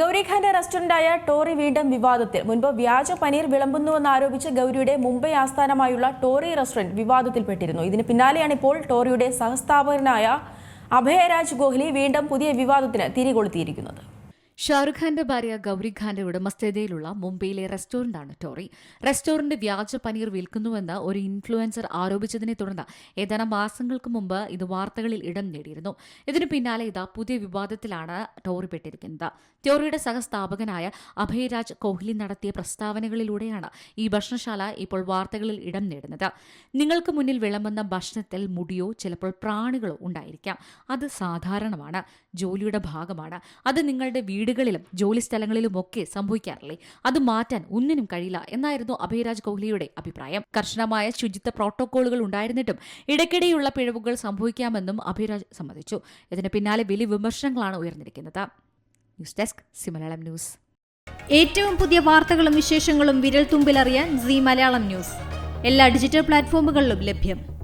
ഗൗരിഖാന്റെ റെസ്റ്റോറന്റായ Tory വീണ്ടും വിവാദത്തിൽ. മുൻപ് വ്യാജ പനീർ വിളമ്പുന്നുവെന്ന് വിളമ്പുന്നുവെന്നാരോപിച്ച് ഗൗരിയുടെ മുംബൈ ആസ്ഥാനമായുള്ള ടോറി റെസ്റ്റോറന്റ് വിവാദത്തിൽപ്പെട്ടിരുന്നു. ഇതിന് പിന്നാലെയാണ് ഇപ്പോൾ ടോറിയുടെ സഹസ്ഥാപകനായ അഭയരാജ് ഗോഹ്ലി വീണ്ടും പുതിയ വിവാദത്തിന് തിരികൊളുത്തിയിരിക്കുന്നത്. ഷാറുഖ് ഖാന്റെ ഭാര്യ ഗൗരി ഖാന്റെ ഉടമസ്ഥതയിലുള്ള മുംബൈയിലെ റെസ്റ്റോറന്റാണ് ടോറി. റെസ്റ്റോറന്റ് വ്യാജ പനീർ വിൽക്കുന്നുവെന്ന് ഒരു ഇൻഫ്ലുവൻസർ ആരോപിച്ചതിനെ തുടർന്ന് ഏതാനും മാസങ്ങൾക്ക് മുമ്പ് ഇത് വാർത്തകളിൽ ഇടം നേടിയിരുന്നു. ഇതിനു പിന്നാലെ ഇതാ പുതിയ വിവാദത്തിലാണ് ടോറി പെട്ടിരിക്കുന്നത്. ടോറിയുടെ സഹസ്ഥാപകനായ അഭയരാജ് കോഹ്ലി നടത്തിയ പ്രസ്താവനകളിലൂടെയാണ് ഈ ഭക്ഷണശാല ഇപ്പോൾ വാർത്തകളിൽ ഇടം നേടുന്നത്. നിങ്ങൾക്ക് മുന്നിൽ വിളമ്പുന്ന ഭക്ഷണത്തിൽ മുടിയോ ചിലപ്പോൾ പ്രാണികളോ ഉണ്ടായിരിക്കാം. അത് സാധാരണമാണ്. ജോലിയുടെ ഭാഗമാണ്. അത് നിങ്ങളുടെ വീടുകളിലും ജോലി സ്ഥലങ്ങളിലുമൊക്കെ സംഭവിക്കാറില്ലേ? അത് മാറ്റാൻ ഒന്നിനും കഴിയില്ല എന്നായിരുന്നു അഭയരാജ് കോഹ്ലിയുടെ അഭിപ്രായം. കർശനമായ ശുചിത്വ പ്രോട്ടോകോളുകൾ ഉണ്ടായിരുന്നിട്ടും ഇടയ്ക്കിടെയുള്ള പിഴവുകൾ സംഭവിക്കാമെന്നും അഭയരാജ് സമ്മതിച്ചു. ഇതിന് പിന്നാലെ വലിയ വിമർശനങ്ങളാണ് ഉയർന്നിരിക്കുന്നത്. ന്യൂസ് ഡെസ്ക് സിമലയാളം ന്യൂസ്. ഏറ്റവും പുതിയ വാർത്തകളും വിശേഷങ്ങളും വിരൽ തുമ്പിലറിയാൻ സി മലയാളം ന്യൂസ്. എല്ലാ ഡിജിറ്റൽ പ്ലാറ്റ്ഫോമുകളിലും ലഭ്യം.